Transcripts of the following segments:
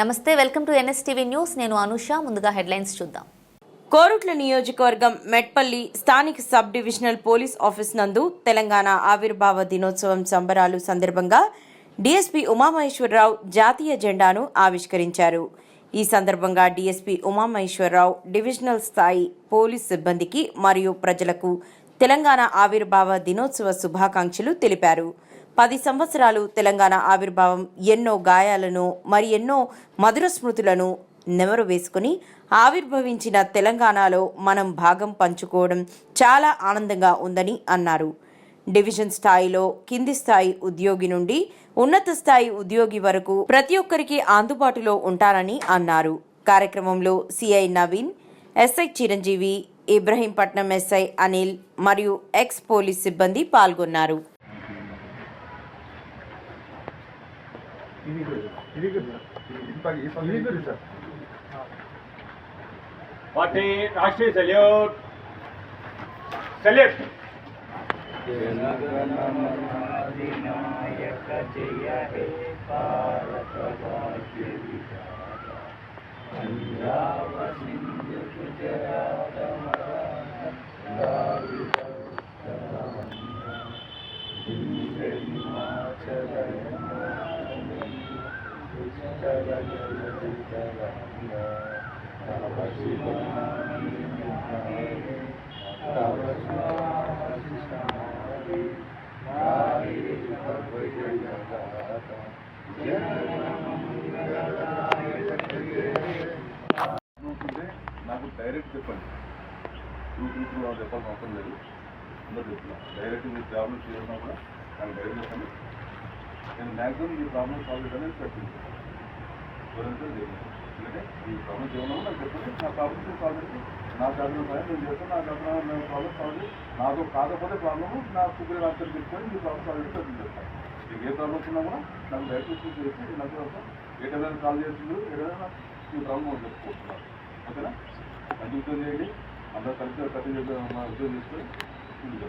నమస్తే welcome to NSTV news. నేను అనుష ముందుగా హెడ్లైన్స్ చూద్దాం. కోరుట్ల నియోజకవర్గం మెట్పల్లి స్థానిక సబ్ డివిజనల్ పోలీస్ ఆఫీస్ నందు తెలంగాణ ఆవిర్భావ దినోత్సవం సంబరాలు సందర్భంగా డీఎస్పీ ఉమామహేశ్వరరావు జాతీయ జెండాను ఆవిష్కరించారు. ఈ సందర్భంగా డీఎస్పీ ఉమామహేశ్వరరావు డివిజనల్ స్థాయి పోలీస్ సిబ్బందికి మరియు ప్రజలకు తెలంగాణ ఆవిర్భావ దినోత్సవ శుభాకాంక్షలు తెలిపారు. పది సంవత్సరాలు తెలంగాణ ఆవిర్భావం ఎన్నో గాయాలను మరి ఎన్నో మధుర స్మృతులను నెమరు వేసుకుని ఆవిర్భవించిన తెలంగాణలో మనం భాగం పంచుకోవడం చాలా ఆనందంగా ఉందని అన్నారు. డివిజన్ స్థాయిలో కింది స్థాయి ఉద్యోగి నుండి ఉన్నత స్థాయి ఉద్యోగి వరకు ప్రతి ఒక్కరికి అందుబాటులో ఉంటారని అన్నారు. కార్యక్రమంలో CI Naveen SI Chiranjeevi Ibrahimpatnam SI Anil మరియు ఎక్స్ పోలీస్ సిబ్బంది పాల్గొన్నారు. Salute! Salute! నాకు డైరెక్ట్ చెప్పండి టూ టూ టూ నాకు చెప్పాల్సిన అవసరం లేదు అందరూ చెప్తున్నా డైరెక్ట్ మీ ప్రాబ్లమ్స్ చేసినా కూడా నాకు డైరెక్ట్ చెప్పండి నేను మ్యాక్సిమం ఈ ప్రాబ్లమ్ సాల్వ్ చేయడానికి ప్రయత్నిస్తాను ఎందుకంటే ఈ నాకు చెప్పండి నా ప్రాబ్లమ్స్ సాల్వ్ నా ప్రాబ్లమ్ నేను చేస్తాను నా ప్రాబ్లమ్ నేను ప్రాబ్లమ్ సాల్వ్ నాకు కాకపోతే ప్రాబ్లము నా సూపర్ రాత్రి తీసుకొని మీ ప్రాబ్లం సాల్వ్ చేసి ప్రయత్నం చేస్తాను మీకు ఏ ప్రాబ్లమ్స్ ఉన్నా కూడా నాకు డైరెక్ట్ చేసి నాకు కోసం టైం కాల్ చేస్తున్నారు ఏదైనా మీ ప్రాబ్లమ్ చెప్పుకుంటున్నారు ఓకేనా? మంచి ఉద్యోగం చేయండి అందరూ కలిసి కట్టి మన ఉద్యోగం తీసుకొని ముందుకు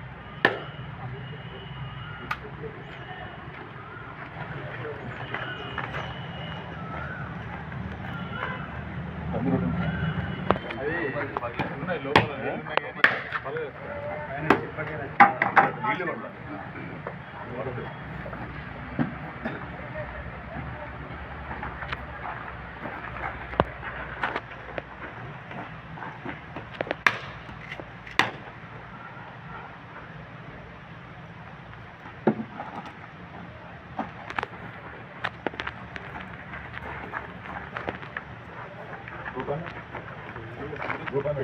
ఉన్నాయి లోపల ગોપાલ ગોપાલ